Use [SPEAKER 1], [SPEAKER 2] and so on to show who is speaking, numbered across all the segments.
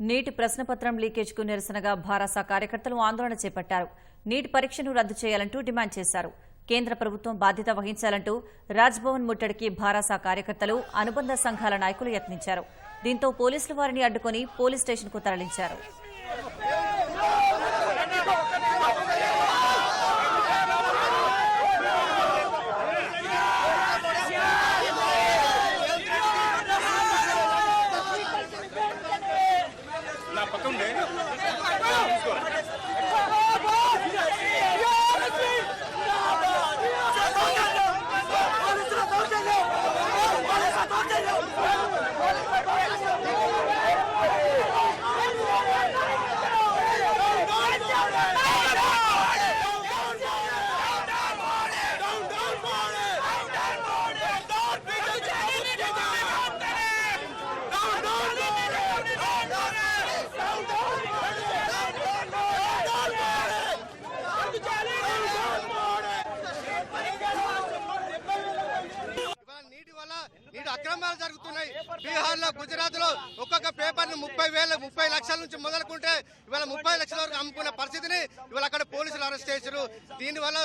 [SPEAKER 1] నీటి ప్రశ్నపత్రం లీకేజ్కు నిరసనగా భారాస కార్యకర్తలు ఆందోళన చేపట్టారు. నీటి పరీక్షను రద్దు చేయాలంటూ డిమాండ్ చేశారు. కేంద్ర ప్రభుత్వం బాధ్యత వహించాలంటూ రాజ్భవన్ ముట్టడికి భారాస కార్యకర్తలు అనుబంధ సంఘాల నాయకులు యత్నించారు. దీంతో పోలీసులు వారిని అడ్డుకుని పోలీస్ స్టేషన్కు తరలించారు.
[SPEAKER 2] నా
[SPEAKER 3] అక్రమాలు జరుగుతున్నాయి. బీహార్లో గుజరాత్లో ఒక్కొక్క పేపర్ను ముప్పై వేల ముప్పై లక్షల నుంచి మొదలుకుంటే ఇవాళ ముప్పై లక్షల వరకు అమ్ముకున్న పరిస్థితిని ఇవాళ అక్కడ పోలీసులు అరెస్ట్ చేశారు. దీని వల్ల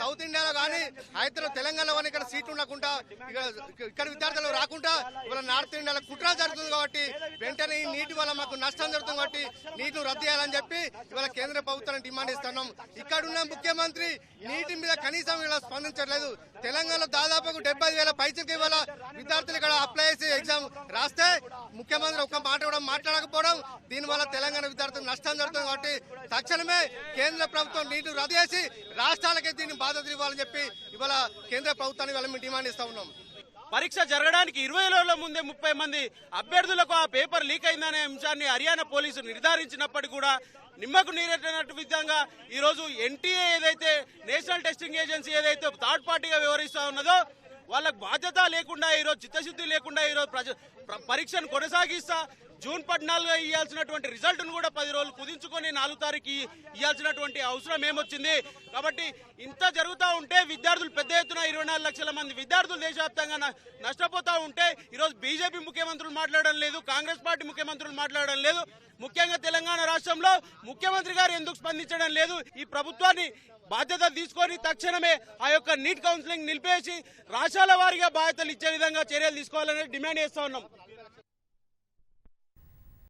[SPEAKER 3] సౌత్ ఇండియాలో కానీ హైదరాబాద్ తెలంగాణలో కానీ ఇక్కడ సీట్లు ఉండకుండా ఇక్కడ విద్యార్థులు రాకుండా ఇవాళ నార్త్ ఇండియాలో కుట్ర జరుగుతుంది కాబట్టి వెంటనే ఈ నీటి వల్ల మాకు నష్టం జరుగుతుంది కాబట్టి నీటిని రద్దు చేయాలని చెప్పి ఇవాళ కేంద్ర ప్రభుత్వాన్ని డిమాండ్ ఇస్తున్నాం ఇక్కడ ఉన్న ముఖ్యమంత్రి నీటి మీద కనీసం ఇలా స్పందించట్లేదు. తెలంగాణలో దాదాపు డెబ్బై వేల పైసలకి ఇవాళ విద్యార్థులు ఇక్కడ అప్లై చేసి ఎగ్జామ్ రాస్తే ముఖ్యమంత్రి ఒక్క మాట కూడా మాట్లాడకపోవడం దీనివల్ల తెలంగాణ విద్యార్థులకు నష్టం జరుగుతుంది కాబట్టి తక్షణమే కేంద్ర ప్రభుత్వం నీటి రద్దు చేసి రాష్ట్రాలకే దీన్ని బాధ్యత ఇవ్వాలని చెప్పి ఇవాళ కేంద్ర ప్రభుత్వానికి వాళ్ళ మేము డిమాండ్ ఇస్తా ఉన్నాం.
[SPEAKER 2] పరీక్ష జరగడానికి ఇరవై రోజుల ముందే ముప్పై మంది అభ్యర్థులకు ఆ పేపర్ లీక్ అయిందనే అంశాన్ని హర్యానా పోలీసులు నిర్ధారించినప్పటికీ కూడా నిమ్మకు నీరెట్టినట్టు విధంగా ఈ రోజు ఎన్టీఏ ఏదైతే నేషనల్ టెస్టింగ్ ఏజెన్సీ ఏదైతే థర్డ్ పార్టీగా వివరిస్తూ ఉన్నదో వాళ్ళకు బాధ్యత లేకుండా ఈరోజు చిత్తశుద్ధి లేకుండా ఈరోజు ప్రజ పరీక్షను కొనసాగిస్తా జూన్ పద్నాలుగు ఇవ్వాల్సినటువంటి రిజల్ట్ను కూడా పది రోజులు కుదించుకొని నాలుగు తారీఖు ఇవ్వాల్సినటువంటి అవసరం ఏమొచ్చింది? కాబట్టి ఇంత జరుగుతూ ఉంటే విద్యార్థులు పెద్ద ఎత్తున ఇరవై నాలుగు లక్షల మంది విద్యార్థులు దేశవ్యాప్తంగా నష్టపోతూ ఉంటే ఈరోజు బీజేపీ ముఖ్యమంత్రులు మాట్లాడడం లేదు కాంగ్రెస్ పార్టీ ముఖ్యమంత్రులు మాట్లాడడం లేదు ముఖ్యంగా తెలంగాణ రాష్ట్రంలో ముఖ్యమంత్రి గారు ఎందుకు స్పందించడం లేదు? ఈ ప్రభుత్వాన్ని బాధ్యత తీసుకొని తక్షణమే ఆ యొక్క నీట్ కౌన్సిలింగ్ నిలిపేసి రాష్ట్రాల వారిగా బాధ్యతలు ఇచ్చే విధంగా చర్యలు తీసుకోవాలని డిమాండ్ చేస్తా ఉన్నాం.